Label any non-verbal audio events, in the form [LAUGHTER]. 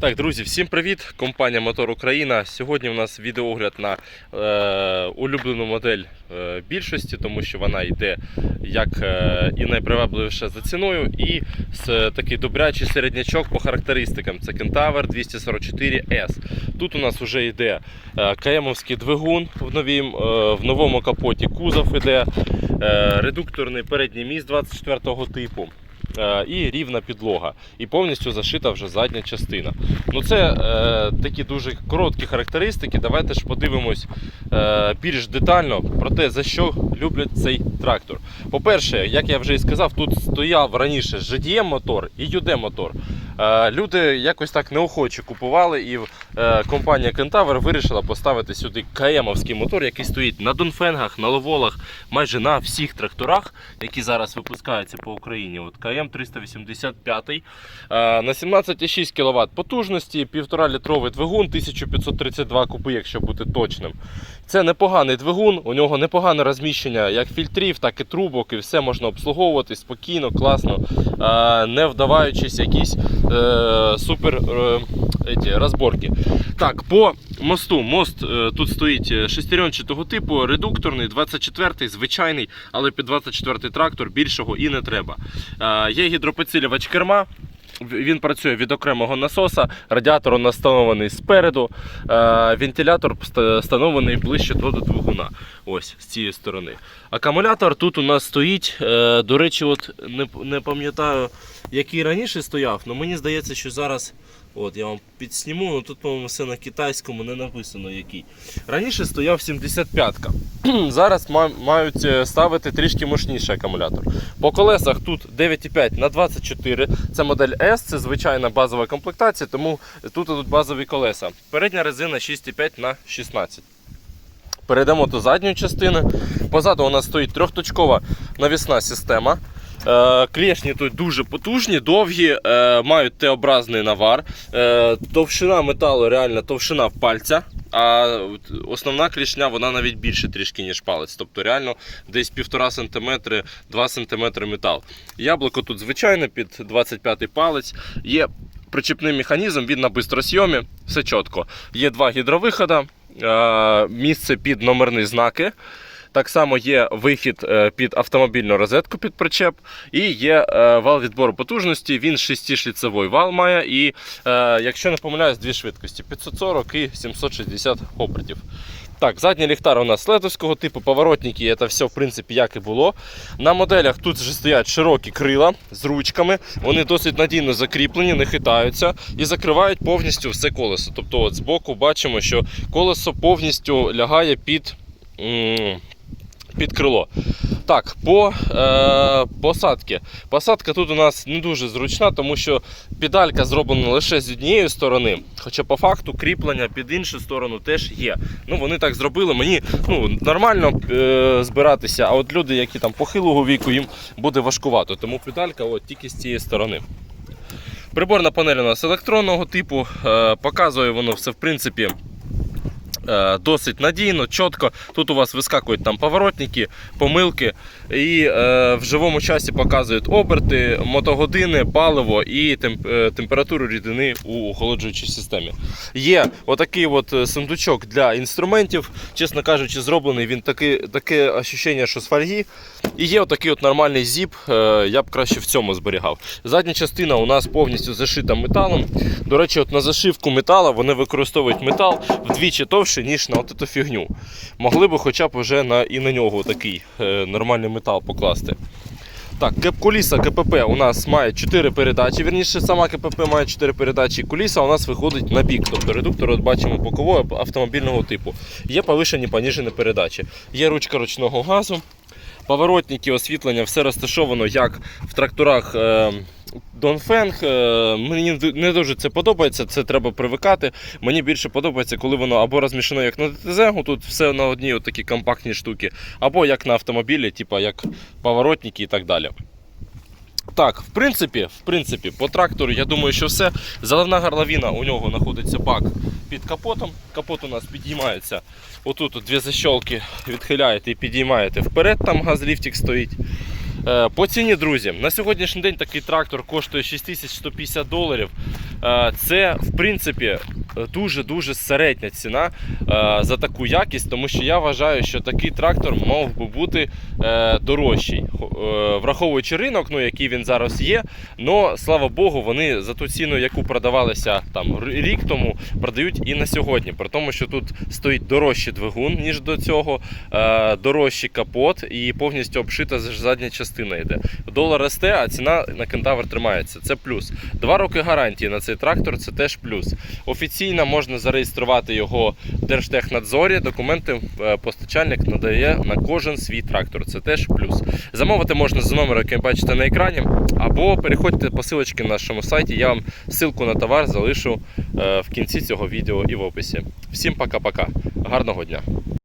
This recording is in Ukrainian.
Так, друзі, всім привіт! Компанія Мотор Україна. Сьогодні у нас відеоогляд на е, улюблену модель е, більшості, тому що вона йде як е, і найпривабливіше за ціною, і з такий добрячий середнячок по характеристикам. Це Kentaur 244S. Тут у нас вже йде е, КМовський двигун в, новім, е, в новому капоті, кузов іде, е, редукторний передній міст 24 типу. Е, І рівна підлога, і повністю зашита вже задня частина. Ну це е, такі дуже короткі характеристики. Давайте ж подивимось е, більш детально про те, за що люблять цей трактор. По-перше, як я вже і сказав, тут стояв раніше GDM мотор і UD мотор. Е, люди якось так неохоче купували, і е, компанія Kentaur вирішила поставити сюди КМовський мотор, який стоїть на Донфенгах, на Ловолах, майже на всіх тракторах, які зараз випускаються по Україні. От КМ 385 е, на 17,6 кВт потужності, 1,5 літровий двигун, 1532 куби, якщо бути точним. Це непоганий двигун, у нього непогане розміщення як фільтрів, так і трубок, і все можна обслуговувати спокійно, класно, е, не вдаваючись якісь е, супер е, еті, розборки. Так, по мосту. Мост е, тут стоїть е, шестеренчатого типу, редукторний, 24-й, звичайний, але під 24-й трактор більшого і не треба. Е, є гідропідсилювач керма. Він працює від окремого насоса, радіатор настановлений спереду, е, вентилятор встановлений ближче до двигуна. Ось з цієї сторони. Акумулятор тут у нас стоїть. е, До речі, от не пам'ятаю, який раніше стояв, але мені здається, що зараз. От я вам підсніму, ну тут, по-моєму, все на китайському не написано який. Раніше стояв 75-ка. [CLEARS THROAT] Зараз мають е, ставити трішки мощніший акумулятор. По колесах тут 9,5 на 24. Це модель S, це звичайна базова комплектація, тому тут ідуть базові колеса. Передня резина 6,5 на 16. Перейдемо до задньої частини. Позаду у нас стоїть трьохточкова навісна система. Е, Клешні тут дуже потужні, довгі, е, мають Т-образний навар. Е, Товщина металу реально товщина в пальця. А основна клішня вона навіть більше трішки, ніж палець. Тобто реально десь 1,5 см, 2 см метал. Яблуко тут звичайне під 25 палець. Є причіпний механізм, він на бистросйомі, все чітко. Є два гідровиходи, місце під номерні знаки. Так само є вихід е, під автомобільну розетку під причеп, і є е, вал відбору потужності. Він 6-шліцевий вал має, і, е, якщо не помиляюсь, дві швидкості 540 і 760 обертів. Так, задній ліхтар у нас ледовського типу, поворотники, це все в принципі як і було. На моделях тут вже стоять широкі крила з ручками, вони досить надійно закріплені, не хитаються і закривають повністю все колесо. Тобто от збоку бачимо, що колесо повністю лягає під. Під крило. Так, по е, посадці. Посадка тут у нас не дуже зручна, тому що педалька зроблена лише з однієї сторони. Хоча по факту кріплення під іншу сторону теж є. Ну, вони так зробили. Мені ну, нормально е, збиратися, а от люди, які там похилого віку, їм буде важкувато. Тому педалька от тільки з цієї сторони. Приборна панель у нас електронного типу. Е, показує воно все в принципі. Е, Досить надійно, чітко. Тут у вас вискакують там поворотники, помилки, і е, в живому часі показують оберти, мотогодини, паливо і е, температуру рідини у охолоджуючій системі. Є отакий от сундучок для інструментів. Чесно кажучи, зроблений він таки, таке ощущення, що з фольги. І є отакий от нормальний зіп. Я б краще в цьому зберігав. Задня частина у нас повністю зашита металом. До речі, от на зашивку металу вони використовують метал вдвічі товще, ніж на от цю фігню. Могли б хоча б вже на, і на нього такий е, нормальний метал покласти. Так, куліса КПП у нас має 4 передачі. Вірніше, сама КПП має 4 передачі. Куліса у нас виходить на бік. Тобто редуктор от бачимо бокового автомобільного типу. Є повишені поніжені передачі. Є ручка ручного газу. Поворотники, освітлення, все розташовано як в тракторах е, Донфенг. Е, мені не дуже це подобається, це треба привикати. Мені більше подобається, коли воно або розміщено як на ДТЗ, тут все на одній такі компактні штуки, або як на автомобілі, типу як поворотники і так далі. Так, в принципі, в принципі, по трактору я думаю, що все. Заливна горловина у нього знаходиться бак під капотом. Капот у нас підіймається. Отут от дві защолки відхиляєте і підіймаєте вперед, там газліфтик стоїть. Е, По ціні, друзі, на сьогоднішній день такий трактор коштує 6150 доларів. Е, Це, в принципі, дуже-дуже середня ціна е, за таку якість, тому що я вважаю, що такий трактор мав би бути е, дорожчий. Е, Враховуючи ринок, ну, який він зараз є, але слава Богу, вони за ту ціну, яку продавалися там рік тому, продають і на сьогодні. При тому, що тут стоїть дорожчий двигун, ніж до цього, е, дорожчий капот і повністю обшита задня частина йде. Долар росте, а ціна на кентавр тримається. Це плюс. Два роки гарантії на цей трактор це теж плюс. Офіційно можна зареєструвати його в Держтехнадзорі. Документи е, постачальник надає на кожен свій трактор. Це теж плюс. Замовити можна за номером, який бачите на екрані, або переходьте по силочці на нашому сайті. Я вам ссылку на товар залишу е, в кінці цього відео і в описі. Всім пока-пока. Гарного дня!